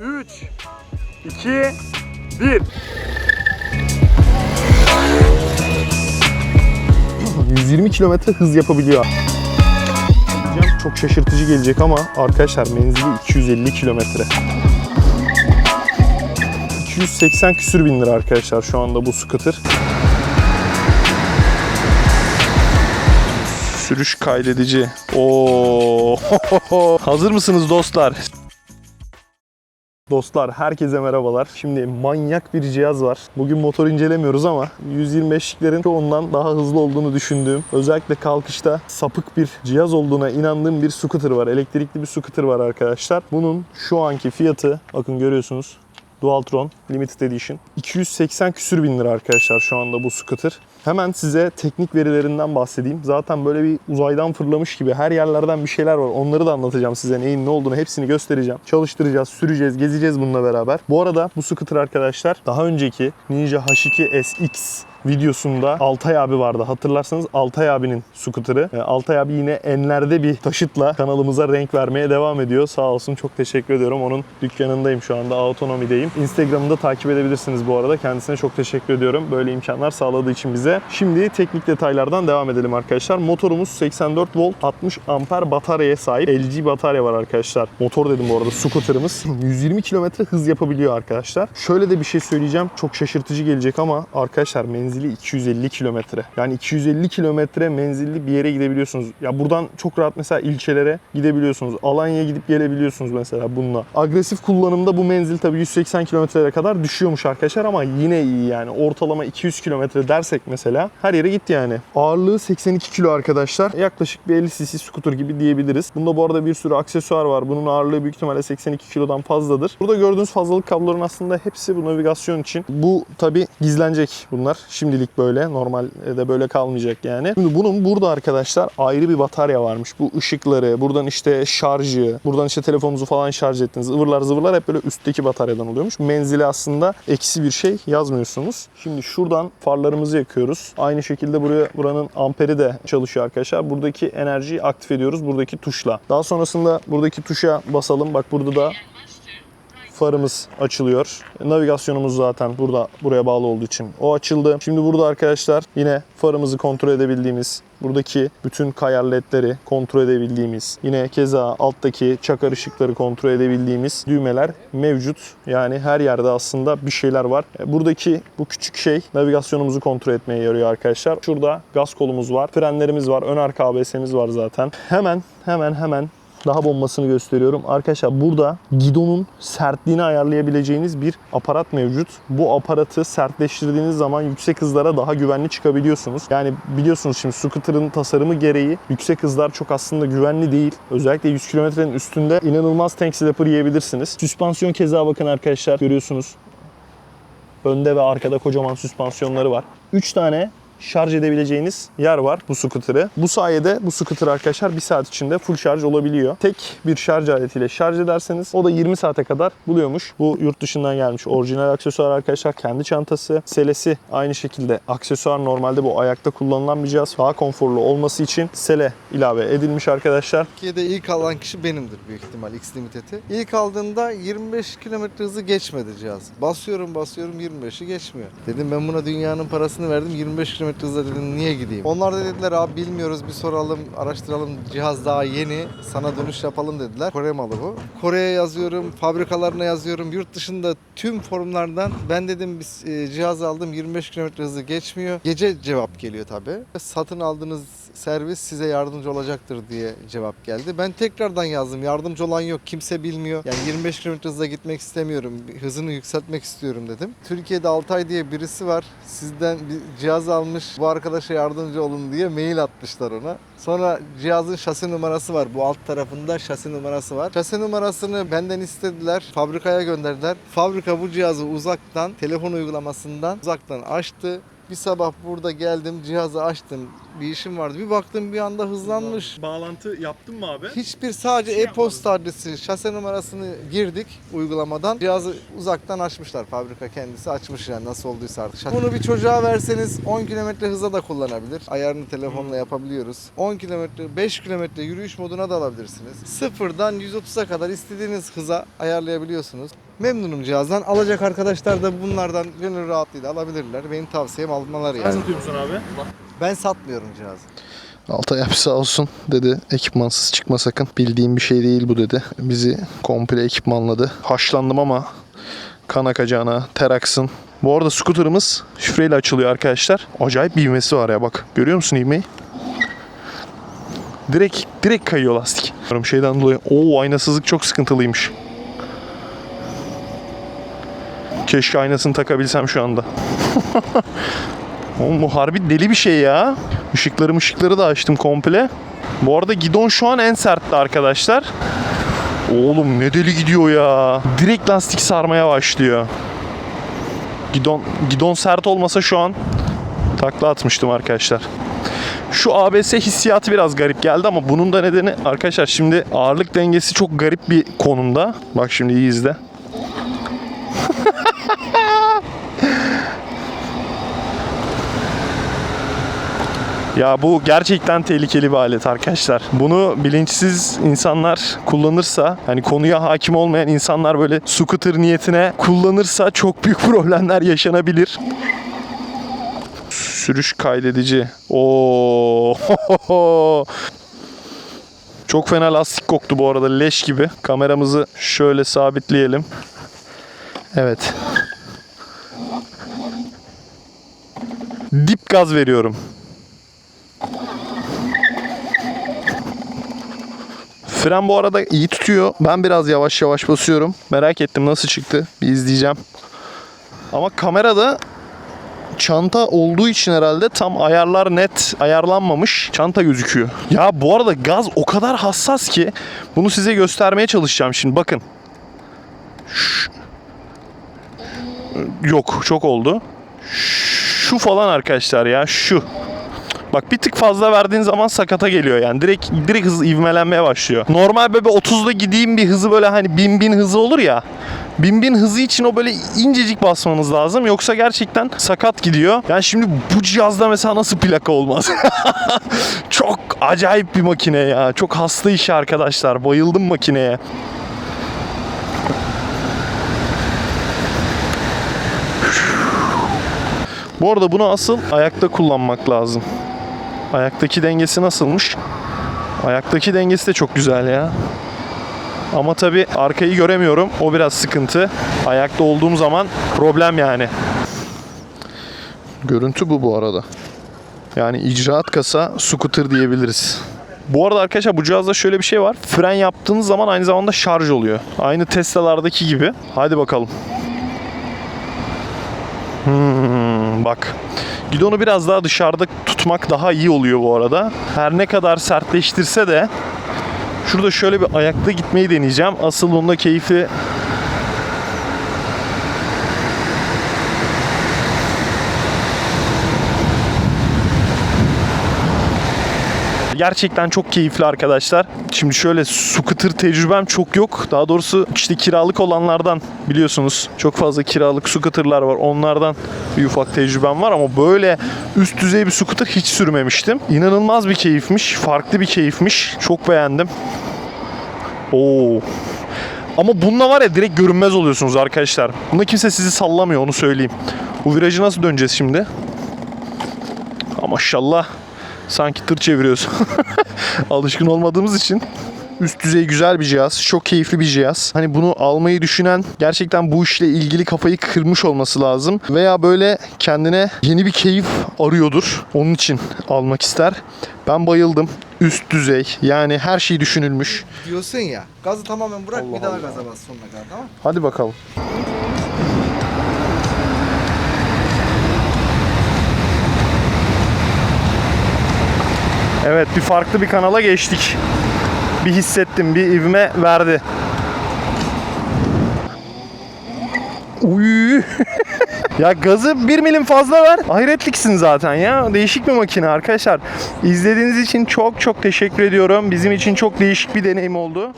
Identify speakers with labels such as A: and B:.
A: 3, 2, 1.
B: 120 kilometre hız yapabiliyor. Çok şaşırtıcı gelecek ama arkadaşlar menzili 250 kilometre. 280 küsür bin lira arkadaşlar şu anda bu scooter. Sürüş kaydedici. Oo. Hazır mısınız dostlar? Dostlar herkese merhabalar. Şimdi manyak bir cihaz var. Bugün motor incelemiyoruz ama 125'liklerin çoğundan daha hızlı olduğunu düşündüğüm, özellikle kalkışta sapık bir cihaz olduğuna inandığım bir scooter var. Elektrikli bir scooter var arkadaşlar. Bunun şu anki fiyatı bakın görüyorsunuz. Dualtron Limited Edition. 280 küsür bin lira arkadaşlar şu anda bu scooter. Hemen size teknik verilerinden bahsedeyim. Zaten böyle bir uzaydan fırlamış gibi her yerlerden bir şeyler var. Onları da anlatacağım size neyin ne olduğunu hepsini göstereceğim. Çalıştıracağız, süreceğiz, gezeceğiz bununla beraber. Bu arada bu scooter arkadaşlar daha önceki Ninja H2 SX videosunda Altay abi vardı. Hatırlarsanız Altay abinin scooter'ı. E, Altay abi yine enlerde bir taşıtla kanalımıza renk vermeye devam ediyor. Sağ olsun çok teşekkür ediyorum. Onun dükkanındayım şu anda. Autonomy'deyim. Instagram'da takip edebilirsiniz bu arada. Kendisine çok teşekkür ediyorum. Böyle imkanlar sağladığı için bize. Şimdi teknik detaylardan devam edelim arkadaşlar. Motorumuz 84 volt 60 amper bataryaya sahip. LG batarya var arkadaşlar. Motor dedim bu arada scooter'ımız. 120 kilometre hız yapabiliyor arkadaşlar. Şöyle de bir şey söyleyeceğim. Çok şaşırtıcı gelecek ama arkadaşlar menzili 250 kilometre. Yani 250 kilometre menzilli bir yere gidebiliyorsunuz. Ya buradan çok rahat mesela ilçelere gidebiliyorsunuz. Alanya'ya gidip gelebiliyorsunuz mesela bununla. Agresif kullanımda bu menzil tabii 180 kilometrelere kadar düşüyormuş arkadaşlar ama yine iyi yani. Ortalama 200 kilometre dersek mesela her yere gitti yani. Ağırlığı 82 kilo arkadaşlar. Yaklaşık bir 50 cc scooter gibi diyebiliriz. Bunda bu arada bir sürü aksesuar var. Bunun ağırlığı büyük ihtimalle 82 kilodan fazladır. Burada gördüğünüz fazlalık kabloların aslında hepsi bu navigasyon için. Bu tabi gizlenecek bunlar. Şimdilik böyle. Normalde böyle kalmayacak yani. Şimdi bunun burada arkadaşlar ayrı bir batarya varmış. Bu ışıkları, buradan işte şarjı, buradan işte telefonunuzu falan şarj ettiniz. ıvırlar zıvırlar hep böyle üstteki bataryadan oluyormuş. Menzili aslında eksi bir şey yazmıyorsunuz. Şimdi şuradan farlarımızı yakıyoruz. Aynı şekilde buraya buranın amperi de çalışıyor arkadaşlar. Buradaki enerjiyi aktif ediyoruz buradaki tuşla. Daha sonrasında buradaki tuşa basalım. Bak burada da farımız açılıyor. Navigasyonumuz zaten burada buraya bağlı olduğu için o açıldı. Şimdi burada arkadaşlar yine farımızı kontrol edebildiğimiz buradaki bütün kayar ledleri kontrol edebildiğimiz yine keza alttaki çakar ışıkları kontrol edebildiğimiz düğmeler mevcut. Yani her yerde aslında bir şeyler var. E, Buradaki bu küçük şey navigasyonumuzu kontrol etmeye yarıyor arkadaşlar. Şurada gaz kolumuz var, frenlerimiz var, ön arka ABS'miz var zaten. Hemen hemen hemen daha bombasını gösteriyorum. Arkadaşlar burada gidonun sertliğini ayarlayabileceğiniz bir aparat mevcut. Bu aparatı sertleştirdiğiniz zaman yüksek hızlara daha güvenli çıkabiliyorsunuz. Yani biliyorsunuz şimdi scooter'ın tasarımı gereği yüksek hızlar çok aslında güvenli değil. Özellikle 100 kilometrenin üstünde inanılmaz tank slapper yiyebilirsiniz. Süspansiyon keza bakın arkadaşlar görüyorsunuz. Önde ve arkada kocaman süspansiyonları var. 3 tane şarj edebileceğiniz yer var bu scooter'ı. Bu sayede bu scooter arkadaşlar 1 saat içinde full şarj olabiliyor. Tek bir şarj aletiyle şarj ederseniz o da 20 saate kadar buluyormuş. Bu yurt dışından gelmiş orijinal aksesuar arkadaşlar. Kendi çantası, selesi aynı şekilde aksesuar normalde bu ayakta kullanılan bir cihaz. Daha konforlu olması için sele ilave edilmiş arkadaşlar.
C: Türkiye'de ilk alan kişi benimdir büyük ihtimal X Limited'i. İlk aldığında 25 km hızı geçmedi cihaz. Basıyorum basıyorum 25'i geçmiyor. Dedim ben buna dünyanın parasını verdim 25 km hızla dedim niye gideyim? Onlar da dediler abi bilmiyoruz bir soralım araştıralım cihaz daha yeni sana dönüş yapalım dediler. Kore malı bu. Kore'ye yazıyorum fabrikalarına yazıyorum yurt dışında tüm forumlardan ben dedim biz e, cihaz aldım 25 km hızı geçmiyor. Gece cevap geliyor tabi. Satın aldığınız servis size yardımcı olacaktır diye cevap geldi. Ben tekrardan yazdım. Yardımcı olan yok. Kimse bilmiyor. Yani 25 km hızla gitmek istemiyorum. Hızını yükseltmek istiyorum dedim. Türkiye'de Altay diye birisi var. Sizden bir cihaz almış. Bu arkadaşa yardımcı olun diye mail atmışlar ona. Sonra cihazın şasi numarası var. Bu alt tarafında şasi numarası var. Şasi numarasını benden istediler. Fabrikaya gönderdiler. Fabrika bu cihazı uzaktan, telefon uygulamasından uzaktan açtı Bir sabah burada geldim, cihazı açtım. Bir işim vardı. Bir baktım bir anda hızlanmış.
B: Bağlantı yaptın mı abi?
C: Hiçbir sadece e-posta adresi, şase numarasını girdik uygulamadan. Cihazı uzaktan açmışlar. Fabrika kendisi açmış yani nasıl olduysa artık. Bunu bir çocuğa verseniz 10 kilometre hıza da kullanabilir. Ayarını telefonla yapabiliyoruz. 10 kilometre, 5 kilometre yürüyüş moduna da alabilirsiniz. Sıfırdan 130'a kadar istediğiniz hıza ayarlayabiliyorsunuz. Memnunum cihazdan. Alacak arkadaşlar da bunlardan gönül rahatlığıyla alabilirler. Benim tavsiyem almaları yani.
B: satıyor musun abi?
C: Ben satmıyorum cihazı.
B: Altay abi sağ olsun dedi ekipmansız çıkma sakın. Bildiğim bir şey değil bu dedi. Bizi komple ekipmanladı. Haşlandım ama kan akacağına ter aksın. Bu arada scooter'ımız şifreyle açılıyor arkadaşlar. Acayip bir ivmesi var ya bak. Görüyor musun ivmeyi? Direkt direkt kayıyor lastik. Şeyden dolayı o aynasızlık çok sıkıntılıymış. Keşke aynasını takabilsem şu anda. Oğlum bu harbi deli bir şey ya. Işıkları ışıkları da açtım komple. Bu arada gidon şu an en sertti arkadaşlar. Oğlum ne deli gidiyor ya. Direkt lastik sarmaya başlıyor. Gidon, gidon sert olmasa şu an takla atmıştım arkadaşlar. Şu ABS hissiyatı biraz garip geldi ama bunun da nedeni arkadaşlar şimdi ağırlık dengesi çok garip bir konumda. Bak şimdi iyi izle. Ya bu gerçekten tehlikeli bir alet arkadaşlar. Bunu bilinçsiz insanlar kullanırsa, hani konuya hakim olmayan insanlar böyle scooter niyetine kullanırsa çok büyük problemler yaşanabilir. Sürüş kaydedici. Oo. Çok fena lastik koktu bu arada leş gibi. Kameramızı şöyle sabitleyelim. Evet. Dip gaz veriyorum. Fren bu arada iyi tutuyor. Ben biraz yavaş yavaş basıyorum. Merak ettim nasıl çıktı. Bir izleyeceğim. Ama kamerada çanta olduğu için herhalde tam ayarlar net ayarlanmamış. Çanta gözüküyor. Ya bu arada gaz o kadar hassas ki bunu size göstermeye çalışacağım şimdi. Bakın. Ş- Yok çok oldu. Şu falan arkadaşlar ya şu. Bak bir tık fazla verdiğin zaman sakata geliyor yani. Direkt direkt hız ivmelenmeye başlıyor. Normal böyle 30'da gideyim bir hızı böyle hani bin bin hızı olur ya. Bin bin hızı için o böyle incecik basmanız lazım. Yoksa gerçekten sakat gidiyor. Yani şimdi bu cihazda mesela nasıl plaka olmaz? Çok acayip bir makine ya. Çok hasta işi arkadaşlar. Bayıldım makineye. Bu arada bunu asıl ayakta kullanmak lazım. Ayaktaki dengesi nasılmış? Ayaktaki dengesi de çok güzel ya. Ama tabi arkayı göremiyorum. O biraz sıkıntı. Ayakta olduğum zaman problem yani. Görüntü bu bu arada. Yani icraat kasa scooter diyebiliriz. Bu arada arkadaşlar bu cihazda şöyle bir şey var. Fren yaptığınız zaman aynı zamanda şarj oluyor. Aynı Tesla'lardaki gibi. Hadi bakalım. Hmm, bak. Gidonu biraz daha dışarıda tutmak daha iyi oluyor bu arada. Her ne kadar sertleştirse de şurada şöyle bir ayakta gitmeyi deneyeceğim. Asıl bunda keyfi Gerçekten çok keyifli arkadaşlar. Şimdi şöyle scooter tecrübem çok yok. Daha doğrusu işte kiralık olanlardan biliyorsunuz. Çok fazla kiralık scooterlar var. Onlardan bir ufak tecrübem var ama böyle üst düzey bir scooter hiç sürmemiştim. İnanılmaz bir keyifmiş. Farklı bir keyifmiş. Çok beğendim. Oo. Ama bununla var ya direkt görünmez oluyorsunuz arkadaşlar. Bunda kimse sizi sallamıyor onu söyleyeyim. Bu virajı nasıl döneceğiz şimdi? Ama maşallah sanki tır çeviriyoruz. Alışkın olmadığımız için üst düzey güzel bir cihaz. Çok keyifli bir cihaz. Hani bunu almayı düşünen gerçekten bu işle ilgili kafayı kırmış olması lazım. Veya böyle kendine yeni bir keyif arıyordur. Onun için almak ister. Ben bayıldım. Üst düzey. Yani her şey düşünülmüş.
C: Diyorsun ya. Gazı tamamen bırak
B: Allah
C: bir daha
B: Allah.
C: gaza bas sonuna kadar tamam
B: Hadi bakalım. Evet bir farklı bir kanala geçtik. Bir hissettim, bir ivme verdi. Uy. Ya gazı bir milim fazla ver. Hayretliksin zaten ya. Değişik bir makine arkadaşlar. İzlediğiniz için çok çok teşekkür ediyorum. Bizim için çok değişik bir deneyim oldu.